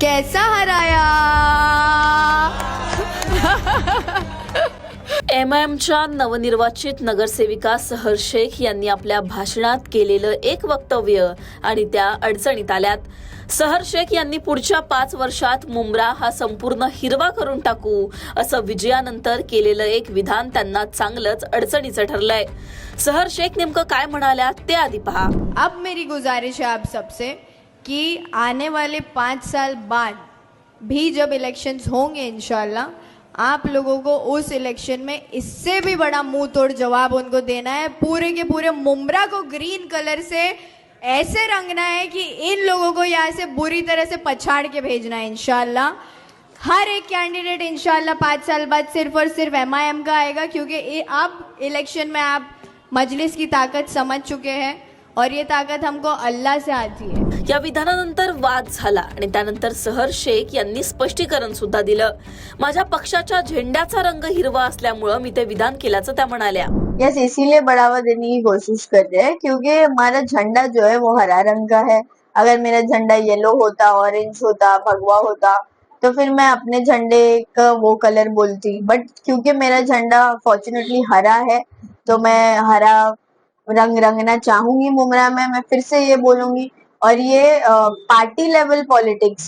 कैसा हराया? M I एमच्या नवनिर्वाचित नगरसेविका सहर शेख यांनी आपल्या भाषणात केलेलं एक वक्तव्य आणि त्या अडचणीत आल्यात. सहर शेख यांनी पुढच्या पाच वर्षात मुंब्रा हा संपूर्ण हिरवा करून टाकू असं विजयानंतर केलेलं एक विधान त्यांना चांगलंच अडचणीचं ठरलंय. सहर शेख नेमकं काय म्हणाल्या ते आधी पहा. अब मेरी गुजारिश है आप सबसे. कि आने वाले पाँच साल बाद भी जब इलेक्शंस होंगे, इंशाल्लाह, आप लोगों को उस इलेक्शन में इससे भी बड़ा मुँह तोड़ जवाब उनको देना है। पूरे के पूरे मुमरा को ग्रीन कलर से ऐसे रंगना है कि इन लोगों को यहाँ से बुरी तरह से पछाड़ के भेजना है इनशाला हर एक कैंडिडेट इंशाल्लाह, पाँच साल बाद सिर्फ़ और सिर्फ़ एम का आएगा, क्योंकि अब इलेक्शन में आप मजलिस की ताकत समझ चुके हैं। और ये ताकत हमको अल्लाह से आती है। या विधानानंतर वाद झाला आणि त्यानंतर सहर शेख यांनी स्पष्टीकरण सुद्धा दिलं. माझ्या पक्षाच्या झेंड्याचा रंग हिरवा असल्यामुळं मी ते विधान केल्याचं त्या म्हणाल्या. यस इसीलिए बढ़ावा देने की कोशिश कर रहे हैं क्योंकि हमारा झंडा जो है वो हरा रंग का है. अगर मेरा झंडा येलो होता ऑरेंज होता भगवा होता तो फिर मैं अपने झंडे का वो कलर बोलती. बट क्योंकि मेरा झंडा फॉर्चुनेटली हरा है तो मैं हरा रंग रंगना चाहूँगी मुमरा में, मैं फिर से ये बोलूँगी। और ये पार्टी लेवल पॉलिटिक्स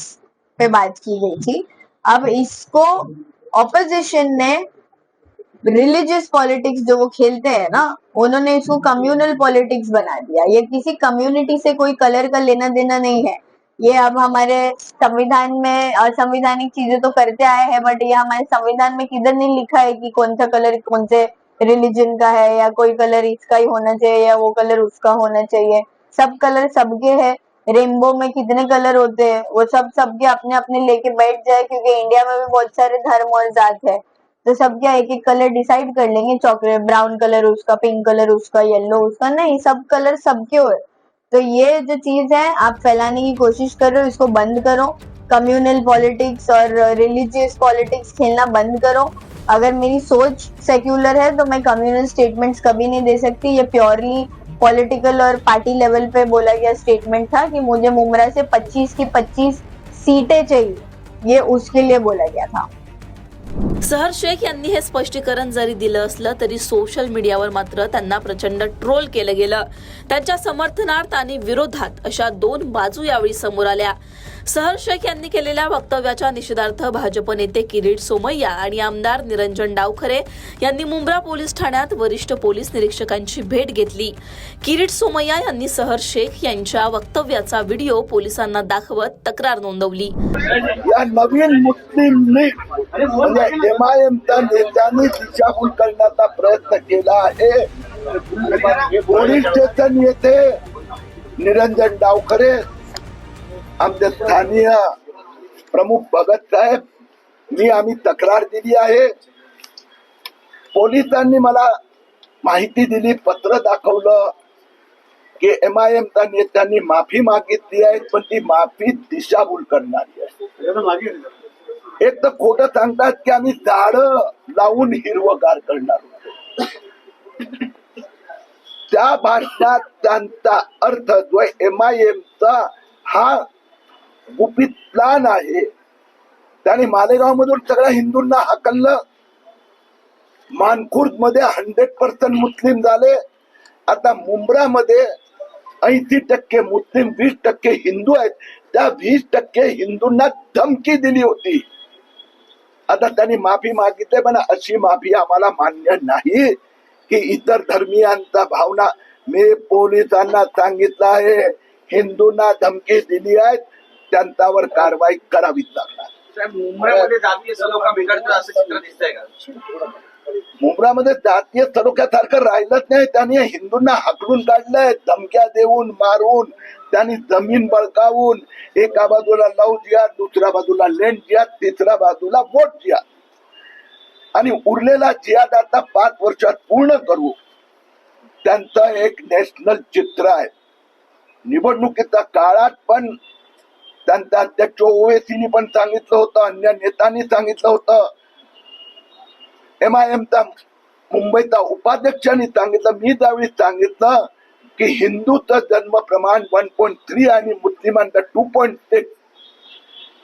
पे बात की गई थी। अब इसको ऑपोजिशन ने रिलीजियस पॉलिटिक्स जो वो खेलते हैं ना, उन्होंने इसको कम्युनल पॉलिटिक्स बना दिया। ये किसी कम्युनिटी से कोई कलर का लेना देना नहीं है। ये अब हमारे संविधान में असंवैधानिक चीज़ें तो करते आए हैं बट ये हमारे संविधान में किधर नहीं लिखा है कि कौन सा कलर कौन से रिलीजन का है या कोई कलर इसका ही होना चाहिए या वो कलर उसका होना चाहिए। सब कलर सबके है। रेनबो में कितने कलर होते हैं? वो सब सबके अपने अपने लेके बैठ जाए क्योंकि इंडिया में भी बहुत सारे धर्म और जात है। तो सब क्या एक एक कलर डिसाइड कर लेंगे चॉकलेट ब्राउन कलर उसका पिंक कलर उसका येलो उसका। नहीं, सब कलर सबके हो। तो ये जो चीज़ है, आप फैलाने की कोशिश कर रहे हो इसको बंद करो। कम्युनल पॉलिटिक्स और रिलीजियस पॉलिटिक्स खेलना बंद करो। अगर मेरी सोच सेक्युलर है तो मैं कम्युनल स्टेटमेंट्स कभी नहीं दे सकती। ये प्योरली पॉलिटिकल और पार्टी लेवल पे बोला गया स्टेटमेंट था कि मुझे मुमरा से 25 की 25 सीटें चाहिए। ये उसके लिए बोला गया था। सहर शेख यांनी हे स्पष्टीकरण जरी दिलं असलं तरी सोशल मीडियावर मात्र त्यांना प्रचंड ट्रोल केलं गेलं. त्यांच्या समर्थनार्थ आणि विरोधात अशा दोन बाजू यावेळी समोर आल्या. सहर शेख यांनी केलेल्या वक्तव्याच्या निषेधार्थ भाजप नेते किरीट सोमय्या आणि आमदार निरंजन डावखरे यांनी मुंब्रा पोलीस ठाण्यात वरिष्ठ पोलीस निरीक्षकांची भेट घेतली. किरीट सोमय्या यांनी सहर शेख यांच्या वक्तव्याचा व्हिडिओ पोलिसांना दाखवत तक्रार नोंदवली. नवीन मुस्लिम लीग एम आय एमच्या नेत्यांनी दिशाभूल करण्याचा प्रयत्न केला आहे. पोलीस स्टेशन येथे निरंजन डावखरे आमचे स्थानीय प्रमुख भगत साहेब मी आम्ही तक्रार दिली आहे. पोलिसांनी मला माहिती दिली पत्र दाखवलं की एम आय एमच्या नेत्यांनी माफी मागितली आहे पण ती माफी दिशाभूल करणारी आहे. एक तर खोट सांगतात की आम्ही झाड लावून हिरवगार करणार होतो. त्या भाषणात त्यांचा अर्थ जो एम आय एम चा हा गुपित प्लान आहे. त्याने मालेगाव मधून सगळ्या हिंदूंना हकललं. मानखुर्दमध्ये हंड्रेड पर्सेंट मुस्लिम झाले. आता मुंब्रा मध्ये ऐंशी टक्के मुस्लिम वीस टक्के हिंदू आहेत. त्या वीस टक्के हिंदूंना धमकी दिली होती. आता त्यांनी माफी मागितली पण अशी माफी आम्हाला मान्य नाही. की इतर धर्मियांचा भावना मी पोलिसांना सांगितलं आहे हिंदूंना धमकी दिली आहे त्यांच्यावर कारवाई करावीच लागणार. मुंबईमध्ये जातीय सलोखा बिघडतो असं चित्र दिसतंय का? मुंब्रामध्ये जातीय तालुक्यासारखं राहिलंच नाही. त्यांनी हिंदूंना हाकलून काढलंय. धमक्या देऊन मारून त्यांनी जमीन बळकावून एका बाजूला लव जिया दुसऱ्या बाजूला लेंड जिया तिसऱ्या बाजूला वोट जिया आणि उरलेला जियाद आता पाच वर्षात पूर्ण करू. त्यांचं एक नॅशनल चित्र आहे. निवडणुकीच्या काळात पण त्यांचा अध्यक्ष ओवेसीनी पण सांगितलं होतं अन्य नेत्यांनी सांगितलं होतं. एम आय एमचा मुंबईचा उपाध्यक्षांनी सांगितलं मी त्यावेळी सांगितलं की हिंदूचं जन्म प्रमाण वन पॉईंट थ्री आणि मुस्लिमांचं टू पॉईंट सिक्स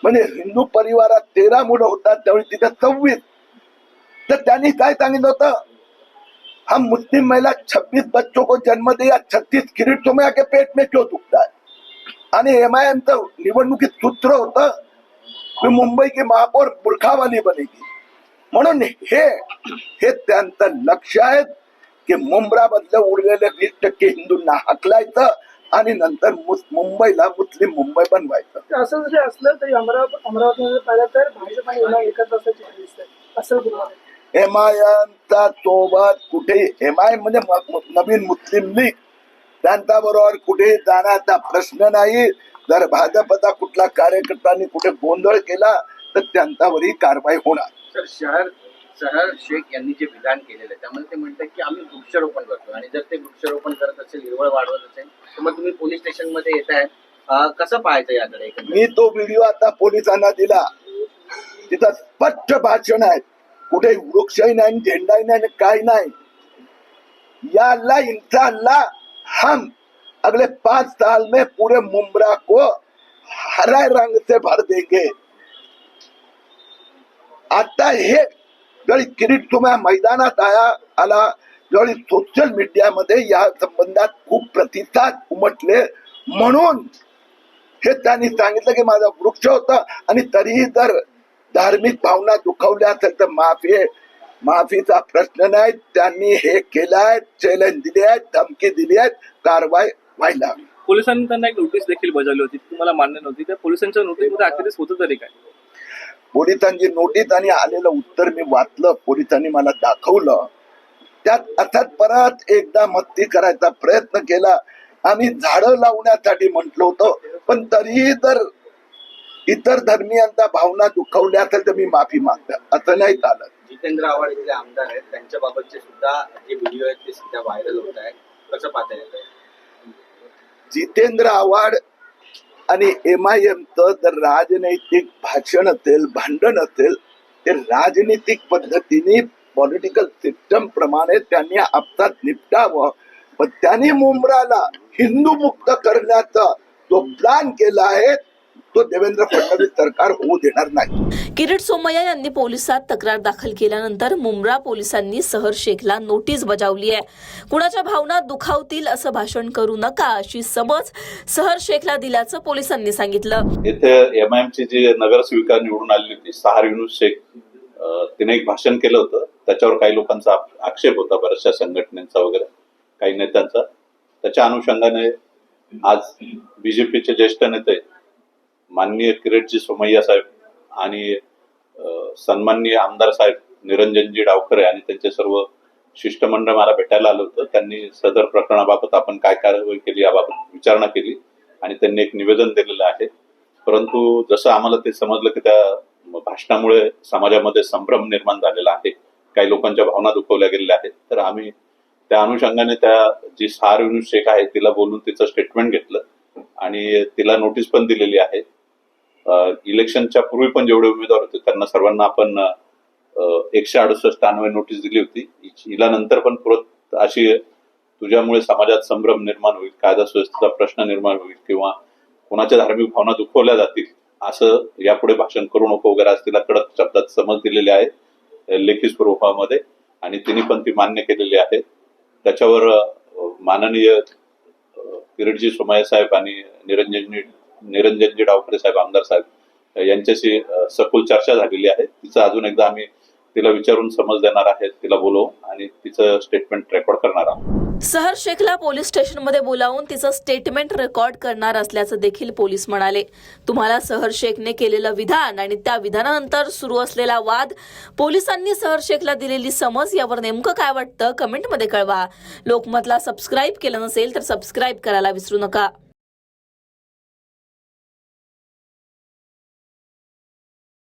म्हणजे हिंदू परिवारात तेरा मुलं होतात त्यावेळी तिथे सव्वीस. तर त्यांनी काय सांगितलं होतं? हम मुस्लिम महिला 26 बच्चों को जन्म दे या छत्तीस किरीट तुम्ही के पेट में क्यों दुखता है? आणि एम आय एमचं निवडणुकीत सूत्र होतं की मुंबई की महापौर बुरखावाली बनेगी. म्हणून हे हे त्यांचं लक्ष आहे की मुंबरामधलं उरलेले वीस टक्के हिंदूंना हकलायचं आणि नंतर मुंबईला मुस्लिम मुंबई बनवायचं. असं जरी असलं तरी अमरावती अमरावतीमध्ये पाहिलं तर भाजप आणि एमआय एकत्र असल्याचे दिसतंय असं तुम्हाला एम आय एमचा सोबत कुठे एम आय म्हणजे नवीन मुस्लिम लीग. त्यांच्या बरोबर कुठे जाण्याचा प्रश्न नाही. जर भाजपचा कुठला कार्यकर्त्यांनी कुठे गोंधळ केला तर त्यांच्यावरही कारवाई होणार. सर शहर शहर शेख यांनी जे विधान केलेलं आहे त्यामध्ये ते म्हणतात की आम्ही वृक्षारोपण करतो. आणि जर ते वृक्षारोपण करत असेल हिरवळ वाढवत असेल तर मग तुम्ही पोलीस स्टेशनमध्ये येत आहे. कसं पाहायचं याकडे मी तो व्हिडिओ आता पोलिसांना दिला. तिथं स्पष्ट भाषण आहे. कुठे वृक्षही नाही झेंडाही नाही काय काही नाही. या अल्लाह इंशाअल्लाह हम. अगले पांच साल में पूरे मुमरा को हरा रंग से भर देंगे. आता हे ज्यावेळी किरीट तुम्हा मैदानात आया आला ज्यावेळी सोशल मीडियामध्ये या संबंधात खूप प्रतिसाद उमटले म्हणून हे त्यांनी सांगितलं की माझा वृक्ष होता आणि तरीही जर धार्मिक भावना दुखावल्या असेल तर माफी माफीचा प्रश्न नाही. त्यांनी हे केलाय चॅलेंज दिले आहेत धमकी दिली आहेत कारवाई व्हायला हवी. पोलिसांनी त्यांना एक नोटीस देखील बजावली होती. तुम्हाला मान्य नव्हती. त्या पोलिसांच्या नोटीसमध्ये अखेरीस होतं तरी काय? पोलिसांची नोटीस आणि आलेलं उत्तर मी वाचलं पोलिसांनी मला दाखवलं. त्यात अर्थात परत एकदा मस्ती करायचा प्रयत्न केला. आम्ही झाडं लावण्यासाठी म्हटलो होतो पण तरीही जर इतर धर्मियांचा भावना दुखवल्या असेल तर मी माफी मागतो. असं नाही चालत. जितेंद्र आव्हाड इथले आमदार आहेत. त्यांच्या बाबतचे सुद्धा जे व्हिडिओ आहेत ते सध्या व्हायरल होत आहेत. कसं पाहता येतं जितेंद्र आव्हाड आणि एम आय एमचं जर राजनैतिक भाषण असेल भांडण असेल ते राजनीतिक पद्धतीने पॉलिटिकल सिस्टम प्रमाणे त्यांनी आपसात निपटावं. पण त्यांनी मुंब्राला हिंदू मुक्त करण्याचा जो प्लॅन केला आहे तो देवेंद्र फडणवीस सरकार होऊ देणार नाही. किरीट सोमय्या यांनी पोलिसात तक्रार दाखल केल्यानंतर मुंब्रा पोलिसांनी सहर शेखला नोटीस बजावली आहे. कुणाच्या भावना दुखावतील असं भाषण करू नका अशी समज सहर शेखला दिल्याचं पोलिसांनी सांगितलं. येथे एम आय ची जी नगरसेविका निवडून आलेली होती सहार युनुस शेख तिने एक भाषण केलं होतं. त्याच्यावर काही लोकांचा आक्षेप होता बऱ्याचशा संघटनेचा वगैरे काही नेत्यांचा. त्याच्या अनुषंगाने आज बीजेपीचे ज्येष्ठ नेते माननीय किरीटजी सोमय्या साहेब आणि सन्माननीय आमदार साहेब निरंजनजी डावखरे आणि त्यांचे सर्व शिष्टमंडळ मला भेटायला आलं होतं. त्यांनी सदर प्रकरणाबाबत आपण काय कारवाई केली याबाबत विचारणा केली आणि त्यांनी एक निवेदन दिलेलं आहे. परंतु जसं आम्हाला ते समजलं की त्या भाषणामुळे समाजामध्ये संभ्रम निर्माण झालेला आहे काही लोकांच्या भावना दुखवल्या गेलेल्या आहेत तर आम्ही त्या अनुषंगाने त्या जी सार युनुस शेख आहे तिला बोलून तिचं स्टेटमेंट घेतलं आणि तिला नोटीस पण दिलेली आहे. इलेक्शनच्या पूर्वी पण जेवढे उमेदवार होते त्यांना सर्वांना आपण एकशे अडुसष्ट अन्वय नोटीस दिली होती. हिला नंतर पण परत अशी तुझ्यामुळे समाजात संभ्रम निर्माण होईल कायदा सुव्यवस्थेचा प्रश्न निर्माण होईल किंवा कोणाच्या धार्मिक भावना दुखवल्या जातील असं यापुढे भाषण करू नको वगैरे आज तिला कडक शब्दात समज दिलेली आहे लेखी स्वरूपामध्ये. आणि तिने पण ती मान्य केलेली आहे. त्याच्यावर माननीय अं, किरीटजी सोमय्या साहेब आणि निरंजनजी निरंजनजी डावखरे साहेब आमदार साहेब यांच्याशी सखोल चर्चा झालेली आहे. तिचं अजून एकदा आम्ही तिला विचारून समज देणार आहे तिला बोलवू आणि तिचं स्टेटमेंट रेकॉर्ड करणार आहोत. सहर शेखला पोलीस स्टेशनमध्ये बोलावून तिचं स्टेटमेंट रेकॉर्ड करणार असल्याचं देखील पोलीस म्हणाले. तुम्हाला सहर शेखने केलेलं विधान आणि त्या विधानानंतर सुरू असलेला वाद पोलिसांनी सहर शेखला दिलेली समज यावर नेमकं काय वाटतं कमेंटमध्ये कळवा. लोकमतला सबस्क्राईब केलं नसेल तर सबस्क्राईब करायला विसरू नका.